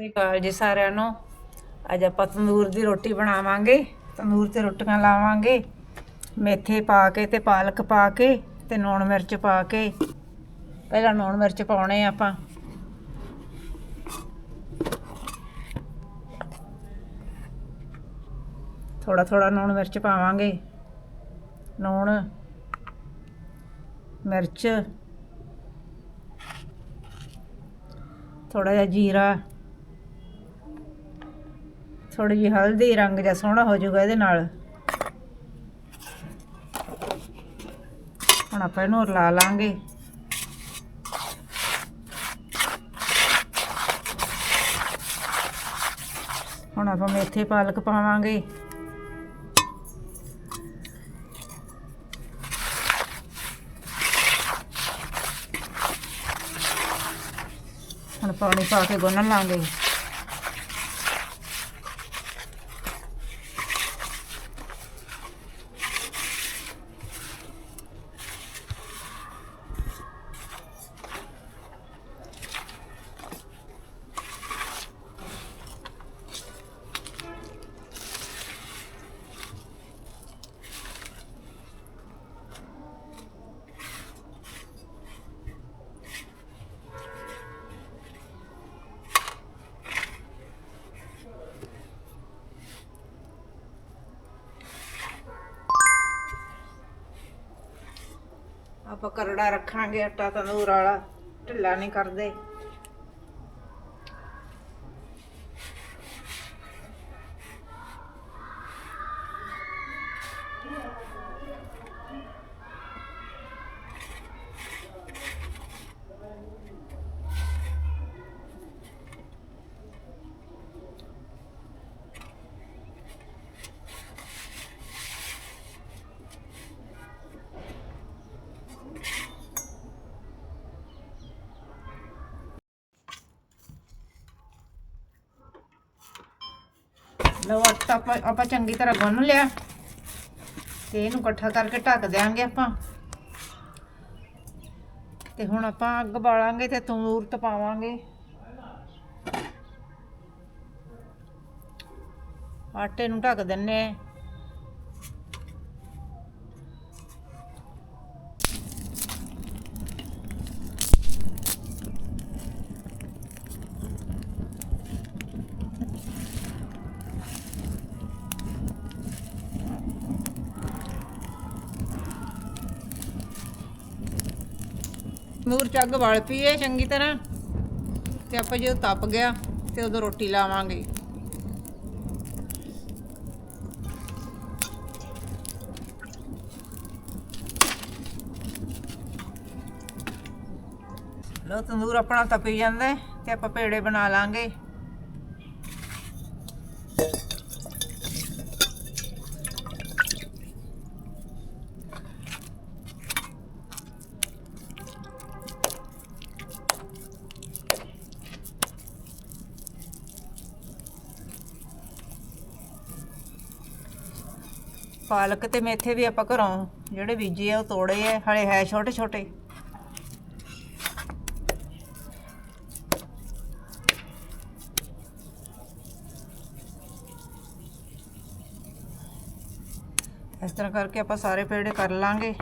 ਸਤਿ ਸ਼੍ਰੀ ਅਕਾਲ ਜੀ ਸਾਰਿਆਂ ਨੂੰ। ਅੱਜ ਆਪਾਂ ਤੰਦੂਰ ਦੀ ਰੋਟੀ ਬਣਾਵਾਂਗੇ, ਤੰਦੂਰ ਤੇ ਰੋਟੀਆਂ ਲਾਵਾਂਗੇ। ਮੇਥੇ ਪਾ ਕੇ ਤੇ ਪਾਲਕ ਪਾ ਕੇ ਤੇ ਲੂਣ ਮਿਰਚ ਪਾ ਕੇ। ਪਹਿਲਾਂ ਲੂਣ ਮਿਰਚ ਪਾਉਣੇ ਆਪਾਂ। ਥੋੜਾ ਥੋੜਾ ਲੂਣ ਮਿਰਚ ਪਾਵਾਂਗੇ। ਲੂਣ ਮਿਰਚ ਥੋੜਾ ਜਿਹਾ ਜੀਰਾ। ਥੋੜੀ ਜਿਹੀ ਹਲਦੀ, ਰੰਗ ਜਿਹਾ ਸੋਹਣਾ ਹੋ ਜਾਊਗਾ ਇਹਦੇ ਨਾਲ। ਹੁਣ ਆਪਾਂ ਇਹਨੂੰ ਲਾ ਲਾਂਗੇ। ਹੁਣ ਆਪਾਂ ਮੇਥੇ ਪਾਲਕ ਪਾਵਾਂਗੇ। ਹੁਣ ਪਾਣੀ ਪਾ ਕੇ ਗੁੰਨ ਲਾਂਗੇ। ਆਪਾਂ ਕਰੜਾ ਰੱਖਾਂਗੇ ਆਟਾ ਤੰਦੂਰ ਵਾਲਾ ਢਿੱਲਾ ਨਹੀਂ ਕਰਦੇ। ਲਓ ਆਟਾ ਆਪਾਂ ਆਪਾਂ ਚੰਗੀ ਤਰ੍ਹਾਂ ਗੁੰਨ ਲਿਆ। ਤੇ ਇਹਨੂੰ ਇਕੱਠਾ ਕਰਕੇ ਢੱਕ ਦਿਆਂਗੇ ਆਪਾਂ। ਤੇ ਹੁਣ ਆਪਾਂ ਅੱਗ ਬਾਲਾਂਗੇ ਤੇ ਤੰਦੂਰ ਤਪਾਵਾਂਗੇ ਆਟੇ ਨੂੰ ਢੱਕ ਦਿੰਨੇ ਆ। ਨੂਰ ਚੱਗ ਵਲ ਪੀਏ ਚੰਗੀ ਤਰ੍ਹਾਂ। ਤੇ ਆਪਾਂ ਜਦੋਂ ਤਪ ਗਿਆ, ਤੇ ਉਦੋਂ ਰੋਟੀ ਲਾਵਾਂਗੇ। ਲੋ ਤੰਦੂਰ ਆਪਣਾ ਤਪੀ ਜਾਂਦਾ, ਤੇ ਆਪਾਂ ਪੇੜੇ ਬਣਾ ਲਾਂਗੇ। ਪਾਲਕ ਤੇ ਮੇਥੇ ਵੀ ਆਪਾਂ ਘਰੋਂ ਜਿਹੜੇ ਬੀਜੇ ਆ, ਉਹ ਤੋੜੇ ਆ, ਹਲੇ ਹੈ ਛੋਟੇ ਛੋਟੇ। ਇਸ ਤਰ੍ਹਾਂ ਕਰਕੇ ਆਪਾਂ ਸਾਰੇ ਪੇੜੇ ਕਰ ਲਾਂਗੇ।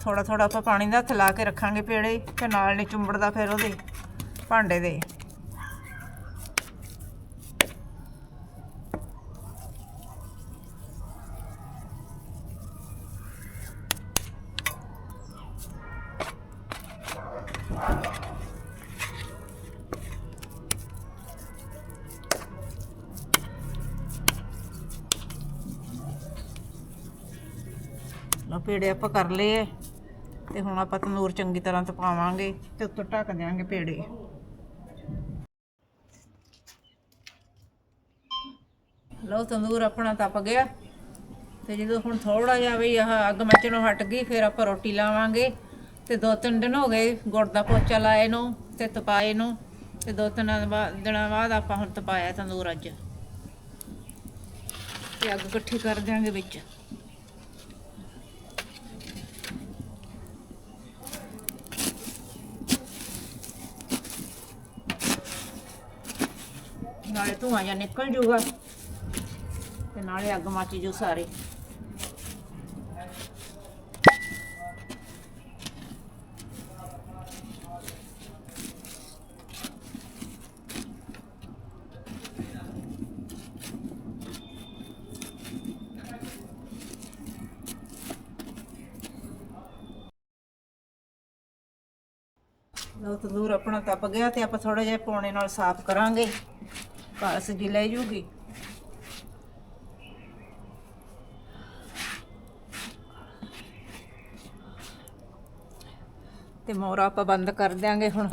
ਥੋੜਾ ਥੋੜਾ ਆਪਾਂ ਪਾਣੀ ਦਾ ਹੱਥ ਲਾ ਕੇ ਰੱਖਾਂਗੇ ਪੇੜੇ, ਤੇ ਨਾਲ ਨਹੀਂ ਚੁੰਬੜਦਾ ਫਿਰ ਉਹਦੇ। ਭਾਂਡੇ ਦੇ। ਲੋ ਆਪਾਂ ਕਰ ਲਏ ਤੇ ਹੁਣ ਆਪਾਂ ਤੰਦੂਰ ਚੰਗੀ ਤਰ੍ਹਾਂ ਤਪਾਵਾਂਗੇ ਤੇ ਉੱਤੋਂ ਢੱਕ ਦਿਆਂਗੇ ਪੇੜੇ। ਲਓ ਤੰਦੂਰ ਆਪਣਾ ਤਪ ਗਿਆ। ਤੇ ਜਦੋਂ ਹੁਣ ਥੋੜਾ ਜਿਹਾ ਵੀ ਆਹ ਅੱਗ ਮੱਚਣੋਂ ਹਟ ਗਈ, ਫਿਰ ਆਪਾਂ ਰੋਟੀ ਲਾਵਾਂਗੇ। ਤੇ ਦੋ ਤਿੰਨ ਦਿਨ ਹੋ ਗਏ ਗੁੜ ਦਾ ਪੋਚਾ ਲਾਏ ਨੂੰ ਤੇ ਤਪਾਏ ਨੂੰ। ਤੇ ਦੋ ਤਿੰਨ ਦਿਨਾਂ ਬਾਅਦ- ਦਿਨਾਂ ਬਾਅਦ ਆਪਾਂ ਹੁਣ ਤਪਾਇਆ ਤੰਦੂਰ ਅੱਜ। ਤੇ ਅੱਗ ਇਕੱਠੀ ਕਰ ਦਿਆਂਗੇ ਵਿੱਚ ਨਾਲੇ ਧੂਆਂ ਜਾਂ, ਨਿਕਲ ਜੂਗਾ। ਤੇ ਨਾਲੇ ਅੱਗ ਮੱਚ ਜੂ ਸਾਰੇ। ਲਓ, ਤੰਦੂਰ ਆਪਣਾ ਤਪ ਗਿਆ ਤੇ ਆਪਾਂ ਥੋੜਾ ਜਿਹਾ ਪੌਣੇ ਨਾਲ ਸਾਫ਼ ਕਰਾਂਗੇ। ਕਾਸ ਜੀ ਲੈ ਜੂਗੀ ਤੇ ਮੋਰਾ ਆਪਾਂ ਬੰਦ ਕਰ ਦਿਆਂਗੇ ਹੁਣ।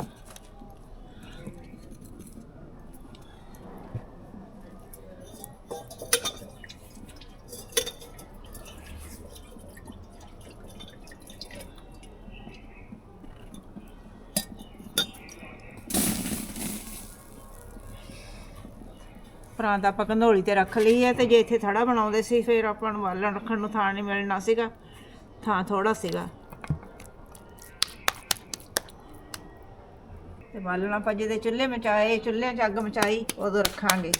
ਪਰਾਂਦਾ ਆਪਾਂ ਕੰਧੋਲੀ ਤੇ ਰੱਖ ਲਈ ਹੈ ਤੇ ਜੇ ਇੱਥੇ ਥੜਾ ਬਣਾਉਂਦੇ ਸੀ, ਫਿਰ ਆਪਾਂ ਨੂੰ ਬਾਲਣ ਰੱਖਣ ਨੂੰ ਥਾਂ ਨਹੀਂ ਮਿਲਣਾ ਸੀਗਾ, ਥਾਂ ਥੋੜਾ ਸੀਗਾ। ਤੇ ਬਾਲਣ ਆਪਾਂ ਜਿਹਦੇ ਚੁੱਲ੍ਹੇ ਮਚਾਏ, ਚੁੱਲ੍ਹਿਆਂ 'ਚ ਅੱਗ ਮਚਾਈ, ਉਦੋਂ ਰੱਖਾਂਗੇ।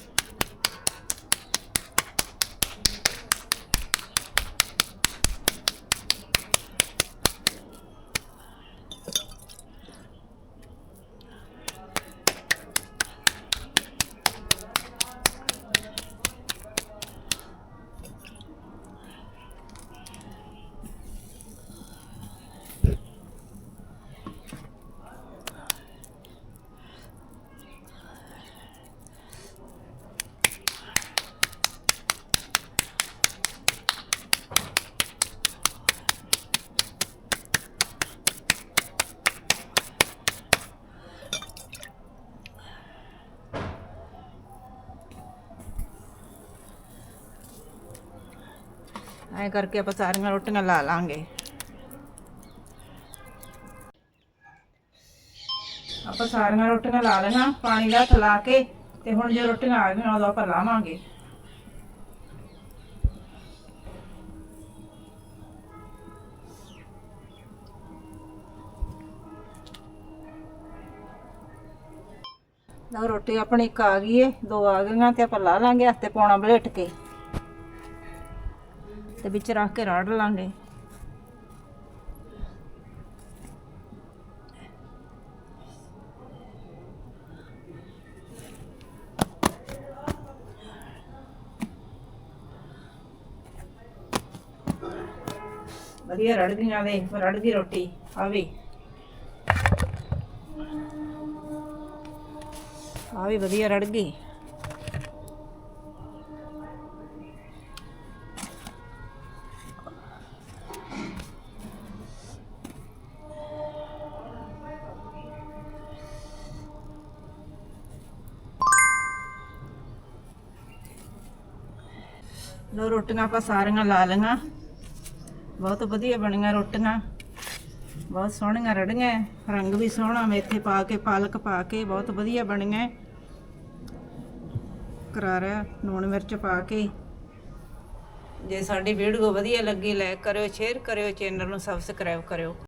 ਐਂ ਕਰਕੇ ਆਪਾਂ ਸਾਰੀਆਂ ਰੋਟੀਆਂ ਲਾ ਲਾਂਗੇ। ਆਪਾਂ ਸਾਰੀਆਂ ਰੋਟੀਆਂ ਲਾ ਲੈਣਾ ਪਾਣੀ ਦਾ ਥਲਾ ਕੇ, ਤੇ ਹੁਣ ਜੇ ਰੋਟੀਆਂ ਆ ਗਈਆਂ, ਉਦੋਂ ਆਪਾਂ ਲਾਵਾਂਗੇ। ਲਓ ਰੋਟੀ ਆਪਣੀ ਇੱਕ ਆ ਗਈ ਏ, ਦੋ ਆ ਗਈਆਂ, ਤੇ ਆਪਾਂ ਲਾ ਲਾਂਗੇ ਹੱਥੇ ਪਾਉਣਾ ਬਲੇਟ ਕੇ। ਤੇ ਵਿੱਚ ਰੱਖ ਕੇ ਰਾੜ ਲਾਂਗੇ। ਵਧੀਆ ਰੜ ਗਈ ਆਵੇ ਰੜ ਗਈ ਰੋਟੀ, ਆ ਵੀ। ਆ ਵੀ ਵਧੀਆ ਰੜ ਗਈ। ਲੋ ਰੋਟੀਆਂ ਆਪਾਂ ਸਾਰੀਆਂ ਲਾ ਲਈਆਂ। ਬਹੁਤ ਵਧੀਆ ਬਣੀਆਂ ਰੋਟੀਆਂ। ਬਹੁਤ ਸੋਹਣੀਆਂ ਰੜੀਆਂ ਰੰਗ ਵੀ ਸੋਹਣਾ ਮੇਥੇ ਪਾ ਕੇ, ਪਾਲਕ ਪਾ ਕੇ ਬਹੁਤ ਵਧੀਆ ਬਣੀਆਂ ਕਰਾਰਾ, ਲੂਣ ਮਿਰਚ ਪਾ ਕੇ। ਜੇ ਸਾਡੀ ਵੀਡੀਓ ਵਧੀਆ ਲੱਗੀ ਲਾਈਕ ਕਰਿਓ ਸ਼ੇਅਰ ਕਰਿਓ ਚੈਨਲ ਨੂੰ ਸਬਸਕ੍ਰਾਈਬ ਕਰਿਓ।